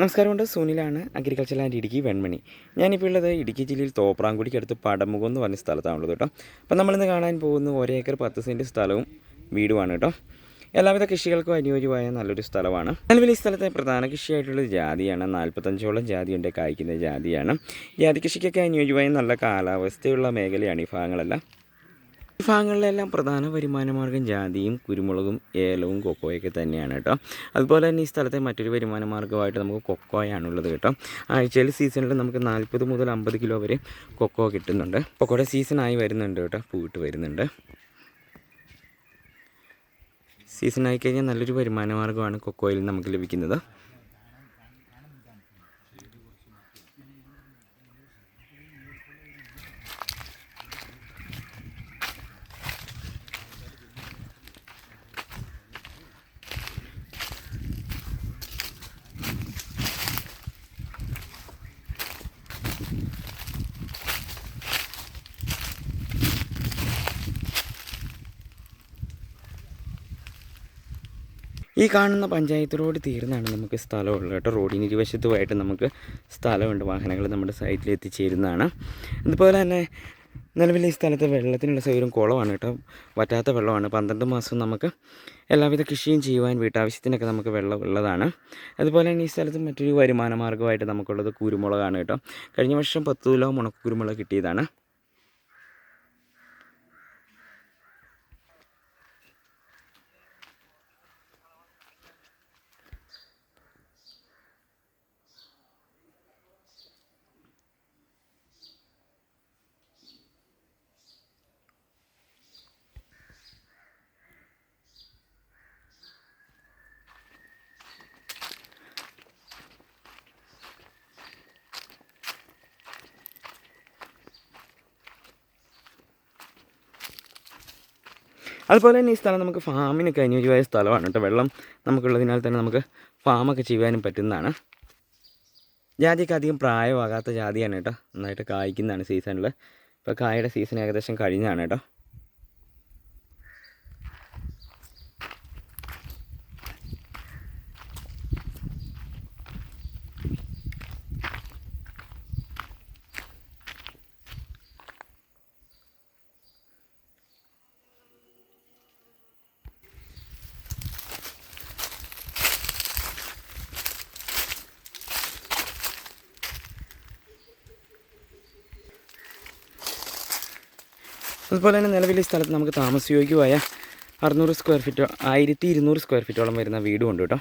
നമസ്കാരമുണ്ട് സുനിലാണ് agriculture land Idukki Venmani. ഞാനിപ്പോൾ ഉള്ളത് ഇടുക്കി ജില്ലയിൽ തോപ്രാങ്കുടിക്ക് അടുത്ത് പടമുഖം എന്ന് പറഞ്ഞ സ്ഥലത്താണുള്ളത് കേട്ടോ. അപ്പം നമ്മളിന്ന് കാണാൻ പോകുന്ന ഒരേക്കർ പത്ത് സെന്റ് സ്ഥലവും വീടുമാണ് കേട്ടോ. എല്ലാവിധ കൃഷികൾക്കും അനുയോജ്യമായ നല്ലൊരു സ്ഥലമാണ്. നിലവിൽ ഈ സ്ഥലത്തെ പ്രധാന കൃഷിയായിട്ടുള്ളത് ജാതിയാണ്. നാൽപ്പത്തഞ്ചോളം ജാതിയുണ്ട് കായ്ക്കുന്ന ജാതിയാണ്. ജാതി കൃഷിക്കൊക്കെ അനുയോജ്യമായ നല്ല കാലാവസ്ഥയുള്ള മേഖലയാണ് ഈ ഭാഗങ്ങളെല്ലാം. ഈ ഭാഗങ്ങളിലെല്ലാം പ്രധാന വരുമാനമാർഗം ജാതിയും കുരുമുളകും ഏലവും കൊക്കോയൊക്കെ തന്നെയാണ് കേട്ടോ. അതുപോലെ തന്നെ ഈ സ്ഥലത്തെ മറ്റൊരു വരുമാനമാർഗമായിട്ട് നമുക്ക് നമുക്ക് കൊക്കോയാണുള്ളത് കേട്ടോ. ആഴ്ചയിൽ സീസണിൽ നമുക്ക് നാൽപ്പത് മുതൽ അമ്പത് കിലോ വരെ കൊക്കോ കിട്ടുന്നുണ്ട്. കൊക്കോയുടെ സീസണായി വരുന്നുണ്ട് കേട്ടോ പൂവിട്ട് വരുന്നുണ്ട്. സീസണായി കഴിഞ്ഞാൽ നല്ലൊരു വരുമാനമാർഗമാണ് കൊക്കോയിൽ നമുക്ക് ലഭിക്കുന്നത്. ഈ കാണുന്ന പഞ്ചായത്ത് റോഡ് തീർന്നാണ് നമുക്ക് സ്ഥലമുള്ളത് കേട്ടോ. റോഡിന് ഇരുവശത്തുമായിട്ട് നമുക്ക് സ്ഥലമുണ്ട്. വാഹനങ്ങൾ നമ്മുടെ സൈറ്റിൽ എത്തിച്ചേരുന്നതാണ്. അതുപോലെ തന്നെ നിലവിൽ ഈ സ്ഥലത്ത് വെള്ളത്തിനുള്ള സൗകര്യം കുളമാണ് കേട്ടോ. വറ്റാത്ത വെള്ളമാണ്. പന്ത്രണ്ട് മാസം നമുക്ക് എല്ലാവിധ കൃഷിയും ചെയ്യുവാൻ വീട്ടാവശ്യത്തിനൊക്കെ നമുക്ക് വെള്ളം ഉള്ളതാണ്. അതുപോലെ തന്നെ ഈ സ്ഥലത്ത് മറ്റൊരു വരുമാന മാർഗമായിട്ട് നമുക്കുള്ളത് കുരുമുളകാണ് കേട്ടോ. കഴിഞ്ഞ വർഷം പത്ത് കിലോ മുണക്ക് കുരുമുളക് കിട്ടിയതാണ്. അതുപോലെ തന്നെ ഈ സ്ഥലം നമുക്ക് ഫാമിനൊക്കെ അനുയോജ്യമായ സ്ഥലമാണ് കേട്ടോ. വെള്ളം നമുക്കുള്ളതിനാൽ തന്നെ നമുക്ക് ഫാമൊക്കെ ചെയ്യാനും പറ്റുന്നതാണ്. ജാതിയൊക്കെ അധികം പ്രായമാകാത്ത ജാതിയാണ് കേട്ടോ. നന്നായിട്ട് കായ്ക്കുന്നതാണ് സീസണിൽ ഇപ്പോൾ കായയുടെ സീസൺ ഏകദേശം കഴിഞ്ഞാണ് കേട്ടോ. അതുപോലെ തന്നെ നിലവിൽ ഈ സ്ഥലത്ത് നമുക്ക് താമസയോഗ്യമായ അറുന്നൂറ് സ്ക്വയർ ഫീറ്റ് ആയിരത്തി ഇരുന്നൂറ് സ്ക്വയർ ഫീറ്റോളം വരുന്ന വീടും ഉണ്ട് കേട്ടോ.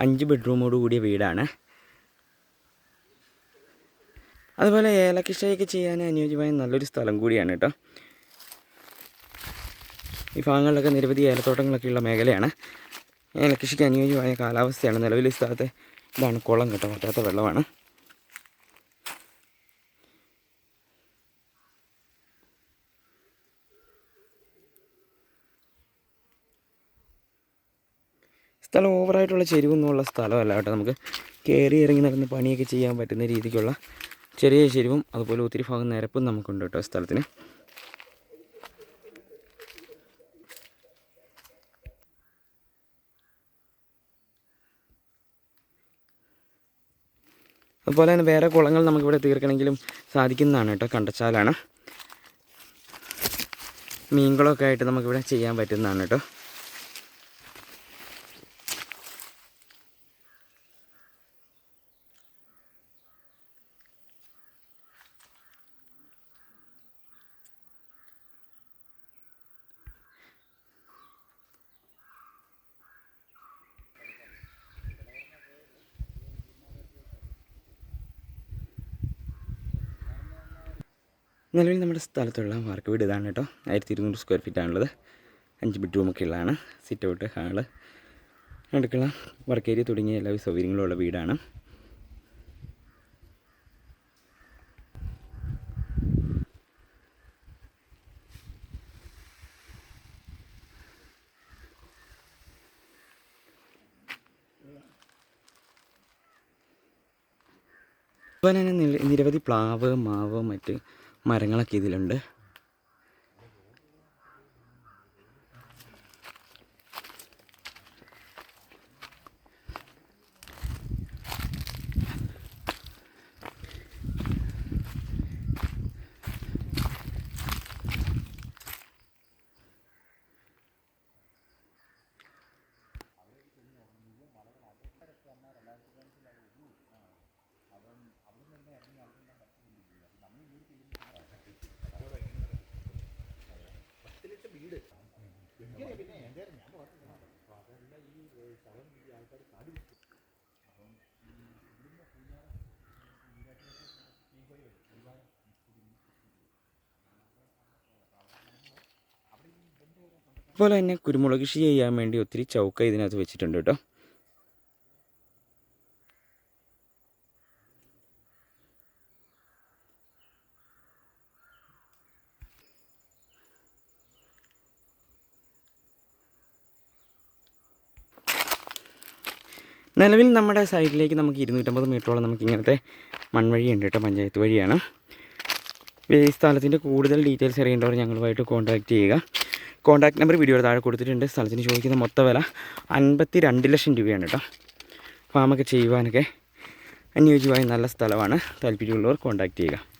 അഞ്ച് ബെഡ്റൂമോട് കൂടിയ വീടാണ്. അതുപോലെ ഏലക്കിഷയൊക്കെ ചെയ്യാൻ അനുയോജ്യമായ നല്ലൊരു സ്ഥലം കൂടിയാണ് കേട്ടോ. ഈ ഭാഗങ്ങളിലൊക്കെ നിരവധി ഏലത്തോട്ടങ്ങളൊക്കെ ഉള്ള മേഖലയാണ്. ഏലക്കൃഷിക്ക് അനുയോജ്യമായ കാലാവസ്ഥയാണ്. നിലവിൽ ഈ സ്ഥലത്തെ ഇതാണ് കുളം കേട്ടോ പറ്റാത്ത വെള്ളമാണ്. സ്ഥലം ഓവറായിട്ടുള്ള ചെരുവൊന്നുമുള്ള സ്ഥലമല്ല കേട്ടോ. നമുക്ക് കയറി ഇറങ്ങി നടന്ന് പണിയൊക്കെ ചെയ്യാൻ പറ്റുന്ന രീതിക്കുള്ള ചെറിയ ചെരുവും അതുപോലെ ഒത്തിരി ഭാഗം നിരപ്പും നമുക്കുണ്ട് കേട്ടോ സ്ഥലത്തിന്. അതുപോലെ തന്നെ വേറെ കുളങ്ങൾ നമുക്കിവിടെ തീർക്കണമെങ്കിലും സാധിക്കുന്നതാണ് കേട്ടോ കണ്ടച്ചാലാണ്. മീൻകുളമൊക്കെ ആയിട്ട് നമുക്കിവിടെ ചെയ്യാൻ പറ്റുന്നതാണ് കേട്ടോ. നിലവിൽ നമ്മുടെ സ്ഥലത്തുള്ള മാർക്ക് വീട് ഇതാണ് കേട്ടോ. ആയിരത്തി ഇരുന്നൂറ് സ്ക്വയർ ഫീറ്റ് ആണുള്ളത്. അഞ്ച് ബെഡ്റൂമൊക്കെ ഉള്ളതാണ്. സിറ്റ് ഔട്ട് ഹാൾ അടുക്കള വർക്ക് ഏരിയ തുടങ്ങിയ എല്ലാ സൗകര്യങ്ങളും ഉള്ള വീടാണ്. അതുപോലെ തന്നെ നിരവധി പ്ലാവ് മാവ് മറ്റ് മരങ്ങളൊക്കെ ഇതിലുണ്ട്. അതുപോലെ തന്നെ കുരുമുളക് കൃഷി ചെയ്യാൻ വേണ്ടി ഒത്തിരി ചൗക്ക ഇതിനകത്ത് വെച്ചിട്ടുണ്ട് കേട്ടോ. നിലവിൽ നമ്മുടെ സൈഡിലേക്ക് നമുക്ക് ഇരുന്നൂറ്റമ്പത് മീറ്ററോളം നമുക്ക് ഇങ്ങനത്തെ മൺവഴിയുണ്ട് കേട്ടോ പഞ്ചായത്ത് വഴിയാണ്. ഈ സ്ഥലത്തിന്റെ കൂടുതൽ ഡീറ്റെയിൽസ് അറിയേണ്ടവർ ഞങ്ങളുമായിട്ട് കോൺടാക്റ്റ് ചെയ്യുക. കോൺടാക്ട് നമ്പർ വീഡിയോയുടെ താഴെ കൊടുത്തിട്ടുണ്ട്. സ്ഥലത്തിന് ചോദിക്കുന്ന മൊത്ത വില അൻപത്തി രണ്ട് ലക്ഷം രൂപയാണ് കേട്ടോ. ഫാമൊക്കെ ചെയ്യുവാനൊക്കെ അനുയോജ്യമായ നല്ല സ്ഥലമാണ്. താല്പര്യമുള്ളവർ കോൺടാക്റ്റ് ചെയ്യുക.